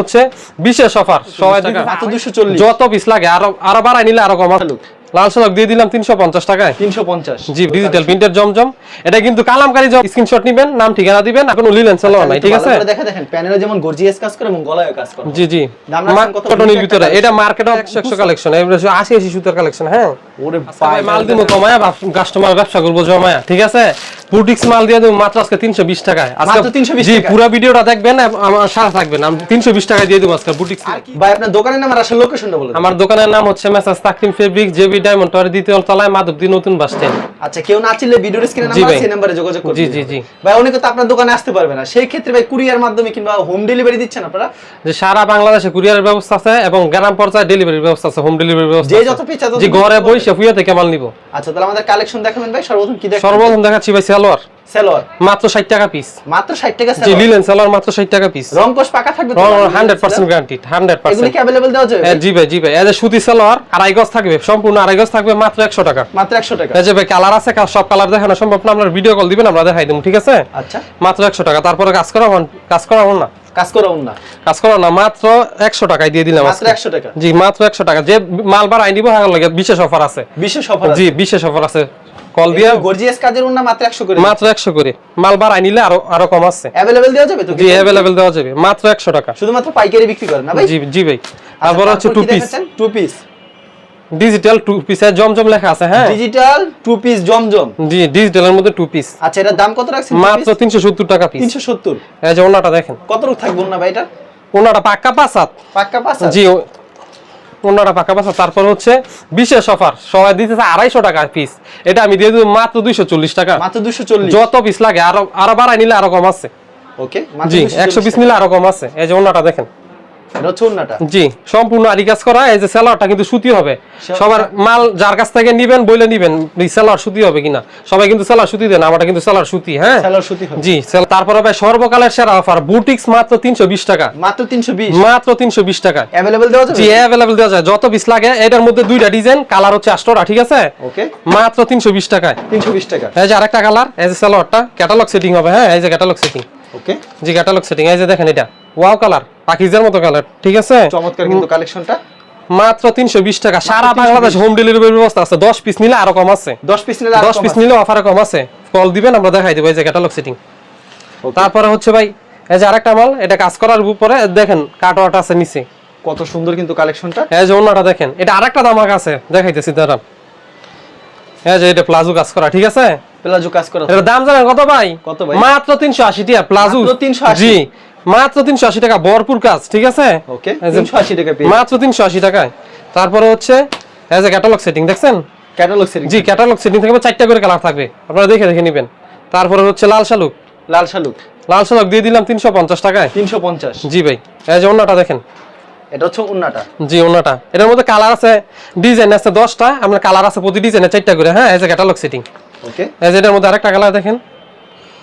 হচ্ছে বিশেষ অফার সবাই টাকা। মাত্র 240 যত পিস লাগে আরও আরও বাড়াই নিলে আরও কমা লাল দিয়ে দিলাম তিনশো পঞ্চাশ টাকায়। 350 জি ডিজিটাল প্রিন্টের জমজম। এটা কিন্তু কালামকারী জব স্ক্রিনশট নিবেন নাম ঠিকানা দিবেন আর কোনো লিলেন চালাও নাই ঠিক আছে? দেখা দেখেন প্যানেলে যেমন গর্জিয়াস কাজ করে এবং গলায় কাজ করে। জি জি। দাম কত? কটনের ভিতরে। এটা মার্কেটে একশো একশো কালেকশন আশি আশি সুতার কালেকশন হ্যাঁ? ওরে ভাই মাল দিব কমায়া কাস্টমার ব্যবসা করব জমায়া ঠিক আছে? মাল দিয়ে দেবো মাত্র আজকে তিনশো বিশ টাকায়। আজকে মাত্র 320 জি পুরো ভিডিওটা দেখবেন আমার সাথে থাকবেন। আমি তিনশো বিশ টাকায় দিয়ে দেবো আজকে ভাই আপনার দোকানের নাম আর আসল লোকেশনটা বলে দেন। আমার দোকানের নাম হচ্ছে মেসাজ Takrim Fabric JB Diamond Tower দ্বিতীয় তলায় মাধবদী নতুন বাস স্ট্যান্ড আচ্ছা কেউ না চিনলে ভিডিওর স্ক্রিনে নাম্বার। সেই নাম্বারে যোগাযোগ করবেন। জি, জি, জি। ভাই অনেকে তো আপনার দোকানে আসতে পারবে না। সেই ক্ষেত্রে ভাই কুরিয়ার মাধ্যমে কিংবা হোম ডেলিভারি দিচ্ছেন আপনারা? যে সারা বাংলাদেশে কুরিয়ারের ব্যবস্থা আছে এবং গ্রাম পর্যায়ে ডেলিভারির ব্যবস্থা আছে হোম ডেলিভারির ব্যবস্থা যে যত পিস জি ঘরে। বসে ফুয়া থেকে মাল নিব আচ্ছা তাহলে আমাদের কালেকশন দেখাবেন ভাই সর্বপ্রথম কি দেখেন সর্বপ্রথম দেখাচ্ছি ভাই সালোয়ার সেলর মাত্র ষাট টাকা পিস মাত্র 60 টাকা জি সেলর লিলেন সালোয়ার মাত্র ষাট টাকা পিস রং কোশ পাকা থাকবে তো? হান্ড্রেড পার্সেন্ট গ্যারান্টিড হান্ড্রেড এগুলো পার্সেন্ট কি अवेलेबल দেওয়া যাবে জি ভাই জি ভাই এই যে সুতি সালোয়ার আড়াই গজ থাকবে সম্পূর্ণ আড়াই গজ থাকবে মাত্র একশো টাকা মাত্র 100 টাকা এই যে ভাই কালার আছে কা- সব কালার দেখানো সম্ভব না আপনার ভিডিও কল দিবেন আমরা দেখাই দেবো ঠিক আছে আচ্ছা মাত্র একশো টাকা তারপরে কাজ করা কাজ করা না কাজ করা না কাজ করা না মাত্র একশো টাকায় দিয়ে দিলাম মাত্র আজকে। 100 টাকা জি মাত্র একশো টাকা যে মাল বার আইনিব হাগার লাগে বিশেষ অফার আছে বিশেষ অফার জি বিশেষ অফার আছে কল দিয়ে গর্জিয়াস কাজের উন্না মাত্র 100 করে মাত্র একশো করে মাল বার আইনিলে আরো আরো কম আছে अवेलेबल দেওয়া যাবে তো জি অ্যাভেলেবেল দেওয়া যাবে মাত্র একশো টাকা শুধুমাত্র পাইকারি বিক্রি করেন না ভাই জি জি ভাই তারপর হচ্ছে two piece two piece digital two পিসের জমজম লেখা আছে হ্যাঁ। Digital two piece Zamzam. জি ডিজিটালের মধ্যে টু পিস আচ্ছা এটার দাম কত রাখছেন? মাত্র তিনশো সত্তর টাকা পিস 370 এই যে ওনাটা দেখেন। কত রূপ থাকবে না ভাই এটা? ওনাটা পাক্কা পাঁচ হাত পাক্কা পাঁচ জি ওনাটা পাক্কা পাঁচ হাত তারপর হচ্ছে বিশেষ অফার সবাই দিতেছে আড়াইশো টাকা পিস এটা আমি দিয়ে দেবো মাত্র দুইশো চল্লিশ টাকা। মাত্র 240 যত পিস লাগে আরও আরও বাড়াই নিলে আরও কম আছে। ওকে জি একশো পিস নিলে আরও কম আছে। এই যে ওনাটা দেখেন। জি সম্পূর্ণ আরি কাজ করা এই যে সেলারটা কিন্তু সুতি হবে সে- সবার মাল যার কাছ থেকে নিবেন বইলে নিবেন সেলার সুতি হবে কিনা সবাই কিন্তু সেলার সুতি দেন আমারটা কিন্তু সেলার সুতি হ্যাঁ সেলার সুতি হবে জি sell- তারপরে ভাই সর্বকালের সেরা অফার বুটিক্স মাত্র তিনশো বিশ টাকা মাত্র 320 মাত্র তিনশো বিশ টাকা अवेलेबल দেওয়া যাবে জি অ্যাভেলেবল দেওয়া যায় যত পিস লাগে এটার মধ্যে দুইটা ডিজাইন কালার হচ্ছে আষ্টরা ঠিক আছে ওকে মাত্র তিনশো বিশ টাকায় 320 টাকা এই যে আরেকটা কালার এই যে সালোয়ারটা ক্যাটালগ সেটিং হবে হ্যাঁ এই যে ক্যাটালগ সেটিং ওকে জি ক্যাটালগ সেটিং এই যে দেখেন এটা ওয়াও কালার পাকিজের মতো কালার ঠিক আছে? চমৎকার কিন্তু কালেকশনটা মাত্র তিনশো বিশ টাকা। সারা বাংলাদেশ হোম ডেলিভারি ব্যবস্থা আছে। দশ পিস নিলে আরও কম আছে। 10 পিস নিলে দশ পিস নিলে অফারে কম আছে। কল দিবেন আমরা দেখাই দেবো। এই যে ক্যাটালগ সেটিং তারপরে হচ্ছে ভাই এই যে আরেকটা মাল এটা কাজ করার উপরে দেখেন কাটওয়াট আছে নিচে। কত সুন্দর কিন্তু কালেকশনটা এই যে অন্যটা দেখেন এটা আরেকটা দামাক আছে। দেখাইতেছি দাঁড়ান। এই যে এটা প্লাজো কাজ করা ঠিক আছে? প্লাজো কাজ করা এটার দাম জানেন কত ভাই? কত ভাই? মাত্র তিনশো আশি টাকা প্লাজো মাত্র 380 জি। মাত্র তিনশো আশি টাকা ভরপুর কাজ ঠিক আছে? ওকে এই যে 380 টাকা পেয়ে মাত্র তিনশো আশি টাকায়। তারপরে হচ্ছে এজ এ ক্যাটালগ সেটিং দেখছেন? ক্যাটালগ সেটিং জি ক্যাটালগ সেটিং থাকবে চারটা করে কালার থাকবে। আপনারা দেখে দেখে নেবেন। তারপরে হচ্ছে লাল শালুক। লাল শালুক। লাল শালুক দিয়ে দিলাম তিনশো পঞ্চাশ টাকায়। 350 জি ভাই যে অন্যটা দেখেন। এটা হচ্ছে উন্নাটা জি অন্যটা এটার মধ্যে কালার আছে ডিজাইন আছে দশটা আপনার কালার আছে প্রতি ডিজাইনে চারটা করে হ্যাঁ? এজ এ ক্যাটালগ সেটিং ওকে যে এটার মধ্যে আরেকটা কালার দেখেন।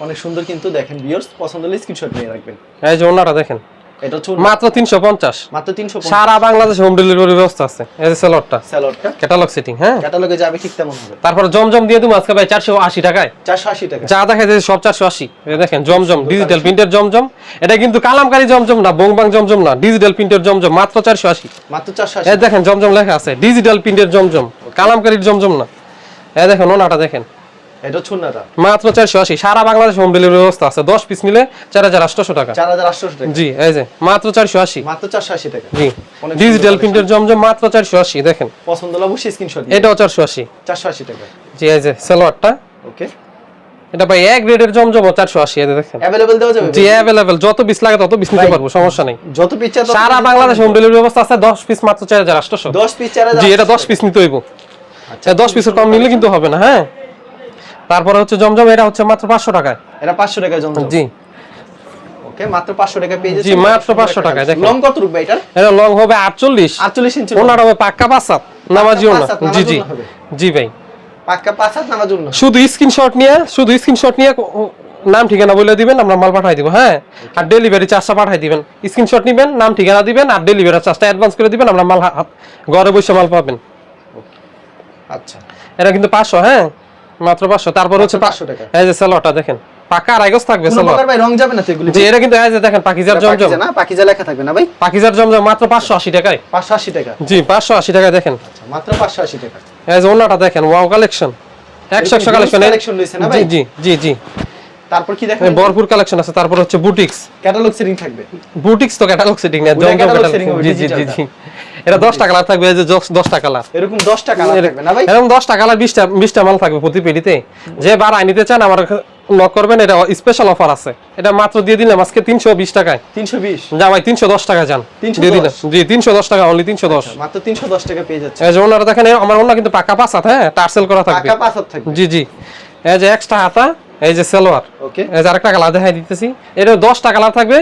অনেক সুন্দর কিন্তু দেখেন ভিউয়ার্স পছন্দ হলে স্ক্রিনশট নিয়ে রাখবেন। এই যে অন্যটা দেখেন এটা হচ্ছে মাত্র তিনশো পঞ্চাশ। মাত্র 350 সারা বাংলাদেশে হোম ডেলিভারি ব্যবস্থা আছে। এই যে সেলরটা স্যালাডটা ক্যাটালগ সেটিং হ্যাঁ? ক্যাটালগে যাবে ঠিক তেমন হবে। তারপরে জমজম দিয়ে দেবো আজকে ভাই চারশো আশি টাকায়। 480 টাকা। যা দেখা যায় সব চারশো আশি। দেখেন জমজম ডিজিটাল প্রিন্টের জমজম। এটা কিন্তু কালামকারী জমজম না বংবাং জমজম না ডিজিটাল প্রিন্টের জমজম মাত্র চারশো আশি। মাত্র এই দেখেন জমজম লেখা আছে ডিজিটাল প্রিন্টের জমজম কালামকারীর জমজম না। এই দেখেন ওনাটা দেখেন। এটা হচ্ছে উন্নাটা মাত্র চারশো আশি সারা বাংলাদেশ হোম ডেলিভারি ব্যবস্থা আছে দশ পিস নিলে চার হাজার আটশো টাকা 4800 টাকা জি এই যে মাত্র চারশো আশি মাত্র 480 টাকা জি অনেক ডিজিটাল সুন্দর প্রিন্টের জমজম মাত্র চারশো আশি দেখেন পছন্দ হলে অবশ্যই স্ক্রিনশট নিন এটাও চারশো আশি 480 টাকা জি এই যে সালোয়ারটা ওকে এটা ভাই এক গ্রেডের জমজম চারশো আশি এই যে দেখেন अवेलेबल দেওয়া যাবে জি অ্যাভেলেবেল যত পিস লাগে তত পিস নিতে ভাই, পারবো সমস্যা নেই যত পিস চাই তত সারা piece বাংলাদেশ পাবেন। হোম ডেলিভারি ব্যবস্থা আছে দশ পিস মাত্র চার হাজার আটশো 10 পিস 4000 জি এটা দশ পিস নিতে হইব আচ্ছা দশ পিসের কম নিলে কিন্তু হবে না হ্যাঁ তারপরে হচ্ছে জমজম এটা হচ্ছে মাত্র পাঁচশো টাকায়। এটা 500 টাকা জমজম। জি। ওকে মাত্র 500 টাকা পেয়ে জি, মাত্র 500 টাকায়, দেখেন। লং কত রূপ এটা এটা লং হবে আটচল্লিশ। 48 ইঞ্চি ওনার হবে পাক্কা নামাজিও না। জি জি। জি ভাই। পাক্কা শুধু স্ক্রিনশট নিয়ে শুধু স্ক্রিনশট নিয়ে নাম ঠিকানা বলে দিবেন আমরা মাল পাঠাই দিব হ্যাঁ? আর ডেলিভারি চার্জটা পাঠাই দিবেন। স্ক্রিনশট নিবেন নাম ঠিকানা দিবেন আর ডেলিভারি চার্জটা অ্যাডভান্স করে দিবেন আমরা মাল ঘরে বসে মাল পাবেন। আচ্ছা। এটা কিন্তু পাঁচশো হ্যাঁ? মাত্র পাঁচশো তারপর হচ্ছে 500 টাকা। এই যে স্যালোয়ারটা দেখেন পাকা থাকবে ভাই রং যাবে না তো এগুলি? জি এটা কিন্তু এই যে দেখেন পাকিজার জমজম। না? পাকিজা লেখা থাকবে না ভাই? পাকিজার জমজম মাত্র পাঁচশো আশি টাকায়। পাঁচশো আশি টাকা। জি পাঁচশো আশি টাকায় দেখেন। আচ্ছা, মাত্র পাঁচশো আশি টাকা। এই যে ওনাটা দেখেন ওয়াও কালেকশন। একশো একশো huge কালেকশন। collection রয়েছে না ভাই? জি জি জি। তারপর কি দেখেন? ভরপুর কালেকশন আছে তারপর হচ্ছে বুটিক্স। ক্যাটালগ সেটিং থাকবে। বুটিক্স তো ক্যাটালগ সেটিং না জমজম setting জি জি জি। এটা দশটা কালার থাকবে এই যে দশটা কালার এরকম দশটা কালার থাকবে না ভাই? এরকম দশটা কালার বিশটা বিশটা মাল থাকবে প্রতি পেডিতে যে বার নিতে চান আমার লক করবেন এটা স্পেশাল অফার আছে। এটা মাত্র দিয়ে দিলাম আজকে তিনশো বিশ টাকায়। তিনশো বিশ? যা ভাই তিনশো দশ টাকা যান। দিয়ে দিলাম। জি টাকা অনলি তিনশো দশ। মাত্র তিনশো দশ টাকা পেয়ে যাচ্ছে। এই যে ওনারা দেখেন আমার ওনা কিন্তু পাকা পাঁচ হাত হ্যাঁ টার্সেল করা থাকবে। টাকা থাকবে। জি জি। এই যে এক্সট্রা হাতা এই যে সালোয়ার ওকে। এই যে আরেকটা কালার দেখাই দিতেছি। এটা দশটা কালার থাকবে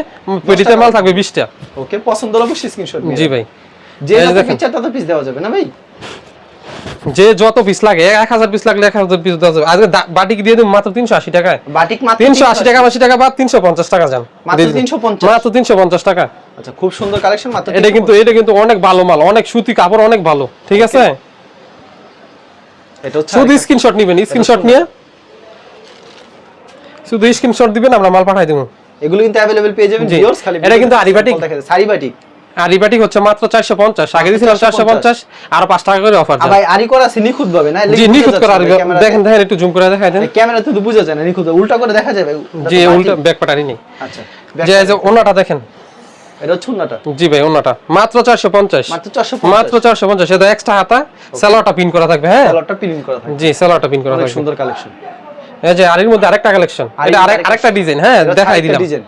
পেডিতে মাল থাকবে বিশটা। ওকে পছন্দ হলে অবশ্যই স্ক্রিনশট জি ভাই। যে পিস তত পিস দেওয়া যাবে না ভাই? যে যত পিস লাগে এক হাজার পিস লাগলে এক হাজার পিস দেওয়া যাবে। আজকে বাটিক দিয়ে মাত্র তিনশো আশি টাকায়। বাটিক মাত্র তিনশো আশি টাকা আশি টাকা বা তিনশো পঞ্চাশ টাকা যান। মাত্র তিনশো পঞ্চাশ। টাকা। আচ্ছা খুব সুন্দর কালেকশন মাত্র এটা কিন্তু এটা কিন্তু অনেক ভালো মাল অনেক সুতি কাপড় অনেক ভালো। ঠিক আছে? এটা শুধু স্ক্রিনশট নেবেন স্ক্রিনশট নিয়ে। শুধু স্ক্রিনশট দিবেন আমরা মাল পাঠাই দেবো। এগুলো কিন্তু অ্যাভেলেবল পেয়ে যাবেন ভিউয়ার্স খালি এটা কিন্তু আরিবাটিক সারিবাটিক আর হচ্ছে মাত্র চারশো পঞ্চাশ। আগে দিয়েছিলাম চারশো পঞ্চাশ আর পাঁচ টাকা করে অফার ভাই আরি করা আছে নিখুঁত ভাবে না? জি নিখুঁত করে আর দেখেন দেখেন একটু জুম করে দেখাই দেন। ক্যামেরাতে তো বোঝা যায় না নিখুঁত উল্টা করে দেখা যাবে জি উল্টা ব্যাক পাটারি নেই। আচ্ছা যে যে ওনাটা দেখেন। এটা হচ্ছে উন্নাটা জি ভাই ওনাটা মাত্র চারশো পঞ্চাশ। মাত্র 450 মাত্র চারশো পঞ্চাশ। এটা এক্সট্রা হাতা সালোয়ারটা পিন করা থাকবে হ্যাঁ? কালারটা প্রিন্ট করা থাকে জি সালোয়ারটা পিন করা থাকবে। সুন্দর কালেকশন এই যে আরির মধ্যে আরেকটা কালেকশন এটা আরেক আরেকটা- আরেকটা ডিজাইন হ্যাঁ? দেখাই দিলাম। ডিজাইন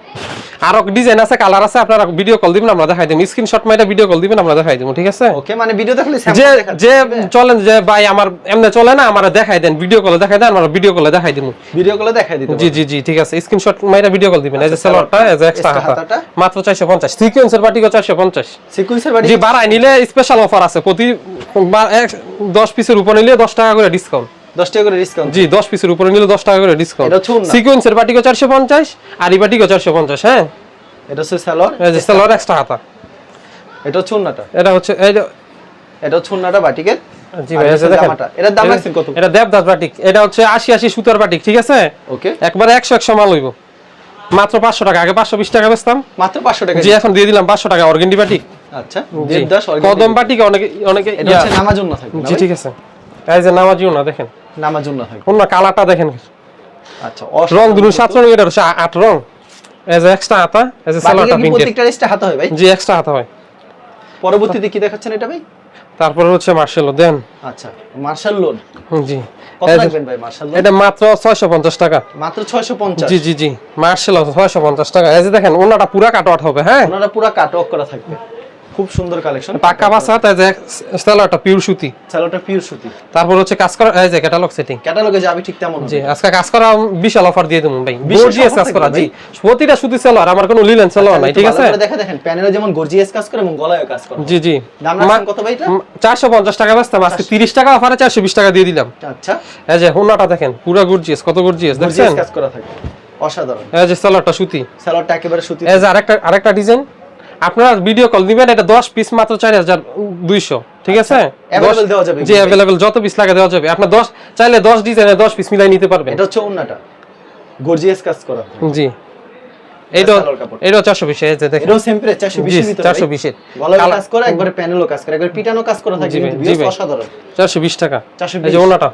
আরও ডিজাইন আছে কালার আছে আপনারা ভিডিও কল দিবেন আমরা দেখাই দিই স্ক্রিনশট মাইটা ভিডিও কল দিবেন আমরা দেখাই দিব ঠিক আছে? ওকে মানে ভিডিও দেখলে যে যে চলেন যে ভাই আমার এমনি চলে না আমার দেখাই দেন ভিডিও কলে দেখাই দেন আমরা ভিডিও কলে দেখাই দিব। ভিডিও গুলো দেখাই দিতে জি জি জি ঠিক আছে। স্ক্রিনশট মাইরা ভিডিও কল দিবেন এই যে আচ্ছা, সালোয়ারটা এই যে এক্সট্রা হাতা। হাতাটা? মাত্র 450 সিকোয়েন্সের বাটিকো 450 সিকুয়েন্সের বাড়ি জি বাড়াই নিলে স্পেশাল অফার আছে প্রতি বা- এক- 10 পিসের উপর নিলে 10 টাকা করে ডিসকাউন্ট 10 টাকা করে ডিসকাউন্ট জি 10 পিসের উপরে নিলে 10 টাকা করে ডিসকাউন্ট এটা হচ্ছে সিকোয়েন্সের বাটিকো 450 আর এই বাটিকো 450 হ্যাঁ? এটা হচ্ছে সালোয়ার এই যে এক্সট্রা হাতা। এটা হচ্ছে উন্নাটা এটা হচ্ছে এই এটা হচ্ছে উন্নাটা বাটিকের জি ভাই এটা দেখেন। এটার দাম রাখছেন কত? এটা দেবদাস বাটিক। এটা হচ্ছে 80 80 সুতার বাটিক ঠিক আছে? ওকে। একবারে 100 100 মাল হইব। মাত্র 500 টাকা আগে 520 টাকা বেচতাম। মাত্র 500 টাকা জি এখন দিয়ে দিলাম 500 টাকা অর্গেন্ডি বাটিক। আচ্ছা দেবদাস। কদম বাটিক। অনেকে অনেকে এটা হচ্ছে নামার জন্য থাকবে জি ঠিক আছে। এই যে নামাজিও না দেখেন। নামার জন্য থাকবে অন্য কালারটা দেখেন। আচ্ছা রং দুটো সাত রং এটা আট রং। যে এক্সট্রা হাতা এই যে বাটিকের সালোয়ারটা কি প্রত্যেকটা রেস্টে হাতে হয় ভাই? জি এক্সট্রা হাতা হয়। পরবর্তীতে কি দেখাচ্ছেন এটা ভাই? তারপরে হচ্ছে মার্শাল দেন। আচ্ছা মার্শাল লোন জি। কত লাগবেন ভাই মার্শাল লোন এটা মাত্র 650 টাকা। মাত্র 650 জি জি জি। মার্শাল 650 টাকা। এই যে দেখেন ওনাটা পুরা কাটওয়াট হবে হ্যাঁ? ওনারা পুরো কাট অফ করা থাকবে। খুব সুন্দর কালেকশন পাক্কা বাসা তাই যে সালোয়ারটা পিওর সুতি। পিওর সুতি। তারপর হচ্ছে কাজ করা এই যে ক্যাটালগ সেটিং ক্যাটালগে যাবে ঠিক তেমন জি আজকে কাজ করা বিশাল অফার দিয়ে দেবো ভাই। গর্জিয়াস কাজ করা জি। প্রতিটা সুতি সালোয়ার আমার কোনো লিলেন সালোয়ার নাই ঠিক আছে? দেখেন প্যানেলে যেমন গর্জিয়াস কাজ করে এবং গলায়ও কাজ করে। জি জি। দাম রাখছেন কত ভাই এটা? চারশো পঞ্চাশ টাকা বেচতাম আজকে তিরিশ টাকা অফারে চারশো বিশ টাকা দিয়ে দিলাম। আচ্ছা। এই যে হোনাটা দেখেন পুরা গর্জিয়াস কত গর্জিয়াস দেখছেন? গর্জিয়াস কাজ করা থাকে অসাধারণ। এই যে সালোয়ারটা সুতি। সালোয়ারটা একেবারে সুতি এই যে আরেকটা আরেকটা ডিজাইন আপনারা ভিডিও কল দিবেন এটা দশ পিস মাত্র চার হাজার দুইশো ঠিক আছে? Available দশ- দেওয়া যাবে জি। অ্যাভেলেবেল যত পিস লাগে দেওয়া যাবে। আপনার দশ চাইলে দশ ডিজাইনে দশ পিস মিলাই নিতে পারবেন। এটা হচ্ছে ওন্নাটা। গর্জিয়াস কাজ করা। জি। সালোয়ার কাপড়। এটাও এই যে দেখেন। এটাও সেম প্রাইস 420 এর ভিতরে চারশো ভাই। বিশের। গলায় কাজ করা একবারে প্যানেলও কাজ করা। একবারে পিটানো কাজ করা থাকে কিন্তু বেশ অসাধারণ। চারশো বিশ টাকা। 420 এই যে ওনাটা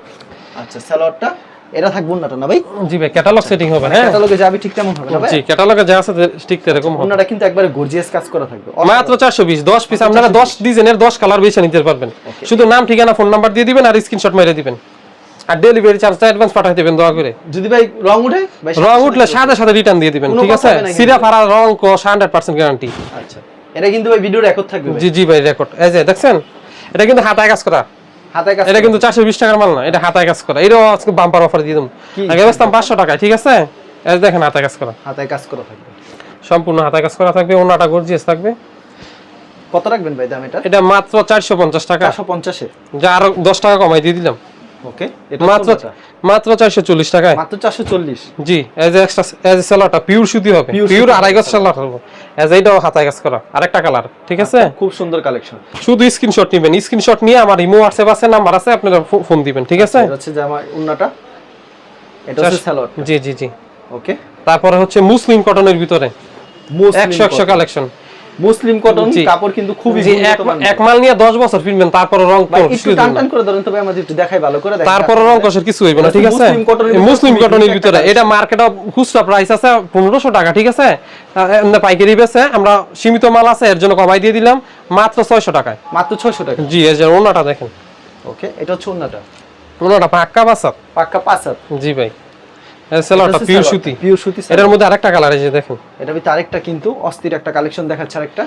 আচ্ছা সালোয়ারটা এটা থাকবে ওন্নাটা না ভাই? জি ভাই ক্যাটালগ সেটিং হবে হ্যাঁ। ক্যাটালগে যাবে ঠিক তেমন হবে না ভাই? জি ক্যাটালগে যা আছে ঠিক এরকম হবে। কিন্তু একবারে গর্জিয়াস কাজ করা থাকবে। মাত্র চারশো বিশ দশ পিস আপনারা দশ ডিজাইনের দশ কালার বেছে নিতে পারবেন। শুধু নাম ঠিকানা ফোন নাম্বার দিয়ে দিবেন আর স্ক্রিনশট মেরে দিবেন। আর ডেলিভারি চার্জটা অ্যাডভান্স পাঠিয়ে দেবেন দয়া করে। যদি ভাই রং উঠে রং উঠলে সাথে সাথে রিটার্ন দিয়ে দিবেন ঠিক আছে? সিরা ফারা রং হান্ড্রেড পার্সেন্ট গ্যারান্টি আচ্ছা। এটা কিন্তু ভাই ভিডিও রেকর্ড থাকবে জি জি ভাই রেকর্ড এই যে দেখছেন? এটা কিন্তু হাতায় কাজ করা। এটা কিন্তু চারশো বিশ টাকার মাল না এটা হাতায় কাজ করা। এটাও আজকে বাম্পার অফার দিয়ে দেবো আগে বেচতাম পাঁচশো টাকায় ঠিক আছে? দেখেন হাতায় কাজ করা। হাতায় কাজ করা থাকবে। সম্পূর্ণ হাতায় কাজ করা থাকবে ওনাটা গর্জিয়াস থাকবে। কত রাখবেন ভাই দাম এটা? এটা মাত্র চারশো পঞ্চাশ টাকা। চারশো পঞ্চাশে যা আরও দশ টাকা কমাই দিয়ে দিলাম। ওকে মাত্র মাত্র টাকায়? মাত্র জি এজ এক্সট্রা এজ সেলারটা পিওর সুতি হবে। Pure পিওর সুতি আড়াই গজ সেলার হবে। এজ এইটাও হাতায় কাজ করা। আরেকটা কালার ঠিক আছে? খুব সুন্দর কালেকশন শুধু স্ক্রিনশট নেবেন। স্ক্রিনশট নিয়ে আমার ইমো হোয়াটসঅ্যাপ আছে নাম্বার আছে আপনারা ফোন দিবেন ঠিক আছে? এটা হচ্ছে যে উন্নাটা। এটা হচ্ছে সালোয়ার জি জি জি। ওকে। তারপরে হচ্ছে মুসলিম কটনের ভিতরে। একশো একশো কালেকশন মুসলিম কটন কাপড় কিন্তু খুবই এক মাল নিয়ে দশ বছর ফিরবেন তারপরে রং একটু টান টান করে ধরেন তবে আমাদের একটু দেখাই ভালো করে দেখাই তারপরে রং কষের কিছু হইবে না ঠিক আছে? মুসলিম কটনের ভিতরে মুসলিম কটনের ভিতরে এটা মার্কেট খুচরা প্রাইস আছে পনেরোশো টাকা ঠিক আছে? এমনি পাইকারি বেছে আমরা সীমিত মাল আছে এর জন্য কমাই দিয়ে দিলাম মাত্র ছয়শো টাকায়। মাত্র 600 টাকা। জি এই যে ওনাটা দেখেন। ওকে এটা হচ্ছে ওন্নাটা ওনাটা পাক্কা বাসাত? পাক্কা পাঁচ জি ভাই। সেলারটা পিওর সুতি। পিওর সুতি এটার মধ্যে আরেকটা কালার দেখেন। এটা ভিতরে আরেকটা কিন্তু অস্থির একটা কালেকশন দেখাচ্ছে আরেকটা।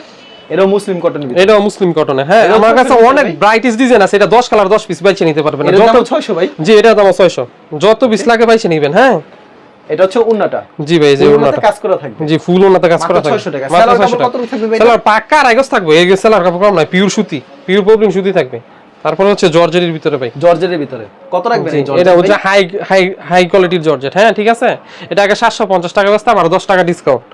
এটাও মুসলিম কটনের এটাও মুসলিম কটনে হ্যাঁ আমার কাছে অনেক ভিতরে? ডিজাইন আছে। এটা দশ কালার দশ পিস বাইছে নিতে পারবেন যত 600 ভাই। জি এটার দাম ছয়শো। যত পিস লাগে বাইছে নিবেন হ্যাঁ। এটা হচ্ছে জি ভাই যে কাজ করা থাকবে। জি ফুল কাজ করা মাত্র 600 টাকা। সেলার কত থাকবে ভাই? সেলার পাক্কা রাইগস থাকবে। এই যে সেলার কাপড় কম নাই পিওর সুতি। পিওর প্রবলেম সুতি থাকবে। তারপর হচ্ছে জর্জের ভিতরে ভাই। জর্জেটের ভিতরে। কত রাখবেন এটা? হচ্ছে হাই হাই হাই কোয়ালিটির জর্জেট হ্যাঁ ঠিক আছে? এটা আগে সাতশো পঞ্চাশ টাকা বেচতাম আর দশ টাকা ডিসকাউন্ট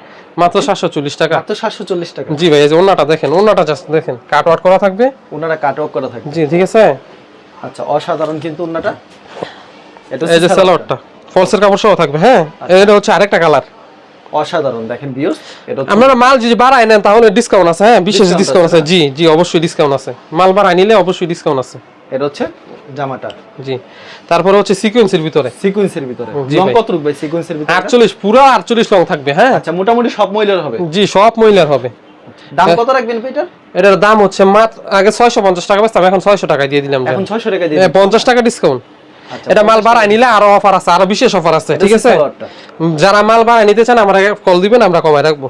মাত্র সাতশো চল্লিশ টাকা। মাত্র 740 টাকা। জি ভাই এই যে ওনাটা দেখেন ওনাটা জাস্ট দেখেন কাট ওয়াট করা থাকবে। ওনারা কাট অফ করা থাকবে। জি ঠিক আছে? আচ্ছা অসাধারণ কিন্তু ওন্নাটা। এটা এই যে হচ্ছে স্যালোয়ারটা ফলসের কাপড় সহ থাকবে হ্যাঁ? এটা হচ্ছে আরেকটা কালার অসাধারণ। দেখেন ভিউস এটা আপনারা মাল যদি বাড়ায় নেন তাহলে ডিসকাউন্ট আছে হ্যাঁ? বিশেষ ডিসকাউন্ট আছে, আছে। জি জি অবশ্যই ডিসকাউন্ট আছে। মাল বাড়ায় নিলে অবশ্যই ডিসকাউন্ট আছে। এটা হচ্ছে জামাটা। জি। তারপরে হচ্ছে সিকোয়েন্সের ভিতরে। সিকোয়েন্সের ভিতরে। লং কত সিকোয়েন্সের ভিতরে? এটা? আটচল্লিশ পুরো আটচল্লিশ লং থাকবে হ্যাঁ? আচ্ছা মোটামুটি সব মহিলার হবে। জি সব মহিলার হবে। দাম কত রাখবেন এটার? এটার দাম হচ্ছে মাত্র আগে ছয়শো পঞ্চাশ টাকা বেচতাম এখন ছয়শো টাকায় দিয়ে দিলাম এখন 600 টাকা দিয়ে এ, পঞ্চাশ টাকা ডিসকাউন্ট এটা মাল বাড়ায় নিলে আরও অফার আছে আরও বিশেষ অফার আছে ঠিক আছে? যারা মাল বাড়ায় নিতে চান আমরা কল দিবেন আমরা কমায় রাখব।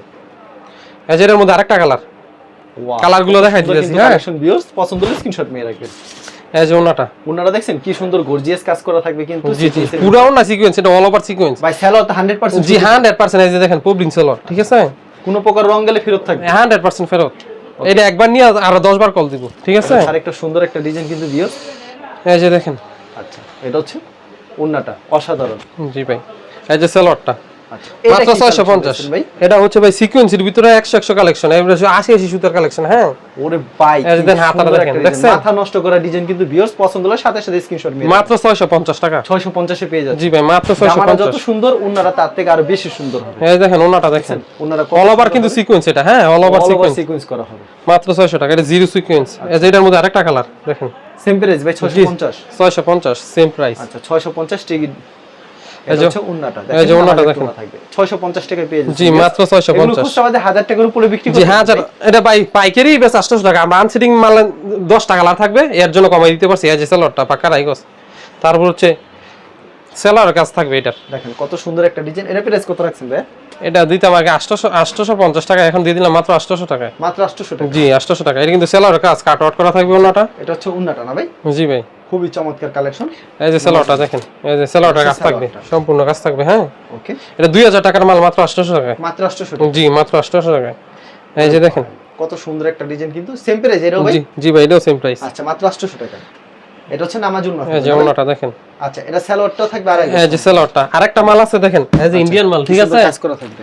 এটার মধ্যে আরেকটা কালার কালারগুলো দেখাই দিতেছি, হ্যাঁ। পছন্দ হলে স্ক্রিনশট নিয়ে রাখবেন। ওনাটা দেখছেন কি সুন্দর গর্জিয়াস কাজ করা থাকবে কিন্তু জি জি sequence এর সিকোয়েন্স এটা অল ওভার সিকোয়েন্স ভাই সালোয়ারটা 100% জি হান্ড্রেড পার্সেন্ট এই যে দেখেন পবলিং সেলর ঠিক আছে? কোনো প্রকার রং গেলে ফেরত থাকবে। হান্ড্রেড পার্সেন্ট ফেরত। এটা একবার নিয়ে আরও দশ বার কল দিব ঠিক আছে? আর একটা সুন্দর একটা ডিজাইন কিন্তু ভিউয়ার্স এই যে দেখেন আচ্ছা এটা হচ্ছে ওন্নাটা অসাধারণ। জি ভাই এই যে এটা মাত্র কি ছয়শো collection পঞ্চাশ। দেখছেন ভাই? এটা হচ্ছে ভাই সিকোয়েন্সের ভিতরে একশো একশো কালেকশন আশি আশি সুতার কালেকশন হ্যাঁ? ওরে ভাই এই যে হাতাটা দেখেন, দেখছেন? মাথা নষ্ট করা ডিজাইন কিন্তু ভিউয়ার্স পছন্দ হলে সাথে সাথে স্ক্রিনশট নিয়ে মাত্র পঞ্চাশ টাকা। 650 এ পেয়ে যাচ্ছে। জি ভাই মাত্র ছয়শো জামাটা যত সুন্দর ওনারা তার থেকে আরও বেশি সুন্দর হবে। এই দেখেন ওনাটা দেখেন। ওনারা অল ওভার কিন্তু সিকোয়েন্স এটা হ্যাঁ? অল ওভার সিকোয়েন্স সিকোয়েন্স করা হবে। মাত্র ছয়শো টাকা এটা জিরো সিকোয়েন্স এই যে এটার মধ্যে আরেকটা কালার দেখেন। সেম প্রাইস ভাই 650 ছয়শো পঞ্চাশ। সেম প্রাইস আচ্ছা 650 টিকিট তারপর হচ্ছে সেলার কাজ থাকবে এটার। দেখেন কত সুন্দর একটা ডিজাইন এটা প্রাইস কত রাখছেন ভাই? এটা দিতাম আগে টাকা। এখন দিয়ে দিলাম মাত্র আটশোশো টাকায়। মাত্র 800 টাকা। জি আটশোশো টাকা। এটা কিন্তু সেলার কাজ। কাট আউট করা থাকবে ওনাটা এটা হচ্ছে না ভাই? জি ভাই। খুবই চমৎকার কালেকশন এই যে সেলারটা দেখেন এই যে সেলারটা কাজ থাকবে সম্পূর্ণ কাজ থাকবে হ্যাঁ? ওকে এটা দুই হাজার টাকার মাল মাত্র আটশোশো টাকায়। মাত্র 800 টাকা। জি মাত্র আটশোশো টাকায়। এই যে দেখেন। কত সুন্দর একটা ডিজাইন কিন্তু। সেম প্রাইস এরও ভাই? জি জি ভাই এটাও সেম প্রাইস আচ্ছা মাত্র 800 টাকা। এটা হচ্ছে নামাজুন মাত্র এই যে ওনাটা দেখেন। আচ্ছা এটা সালোয়ারটাও থাকবে আড়াই এই যে সেলারটা আরেকটা মাল আছে দেখেন এই যে ইন্ডিয়ান মাল ঠিক আছে? কাজ করা থাকবে।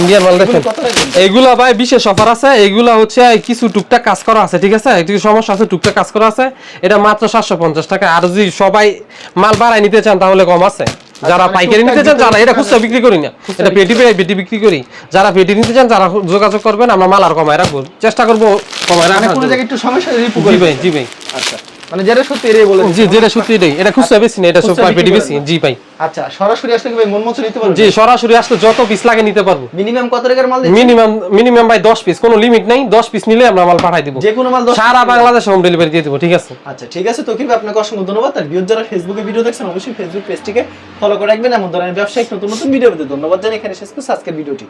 ইন্ডিয়ান মাল দেখেন। কত ভাই বিশেষ অফার আছে। এইগুলা হচ্ছে কিছু টুকটাক কাজ করা আছে ঠিক আছে? একটু সমস্যা আছে টুকটাক কাজ করা আছে। এটা মাত্র সাতশো পঞ্চাশ টাকা। আর যদি সবাই মাল বাড়ায় নিতে চান তাহলে কম আছে। যারা মানে পাইকারি নিতে চান যারা এটা খুচরা বিক্রি করি না। এটা পেটি পেটি বিক্রি করি। যারা পেটি নিতে চান যারা যোগাযোগ করবেন। আমরা মাল আর কমায় রাখব। চেষ্টা করব কমায় মানে রাখার জি ভাই জি ভাই। আচ্ছা। মানে যেটা সত্যি এটাই বলে জি যেটা সত্যি এটাই। এটা খুচরা বেশি না এটা সব খুচরা বেশি জি ভাই। আচ্ছা সরাসরি আসলে কি ভাই মন মতো নিতে পারবেন? জি সরাসরি আসলে যত পিস লাগে নিতে পারব। মিনিমাম কত টাকার মাল মিনিমাম মিনিমাম ভাই দশ পিস কোনো লিমিট নেই দশ পিস নিলে আমরা মাল পাঠাই দিব। যে কোনো মাল দশ সারা টাকা। বাংলাদেশে হোম ডেলিভারি দিয়ে দেবো ঠিক আছে? আচ্ছা ঠিক আছে তকিব আপনাকে অসংখ্য ধন্যবাদ। আর ভিউজ যারা ফেসবুকে ভিডিও দেখছেন অবশ্যই ফেসবুক পেজটিকে ফলো করে রাখবেন। এমন ধরনের ব্যবসায়িক নতুন নতুন ভিডিও পেতে ধন্যবাদ জানাই এখানে শেষ করছি আজকের ভিডিওটি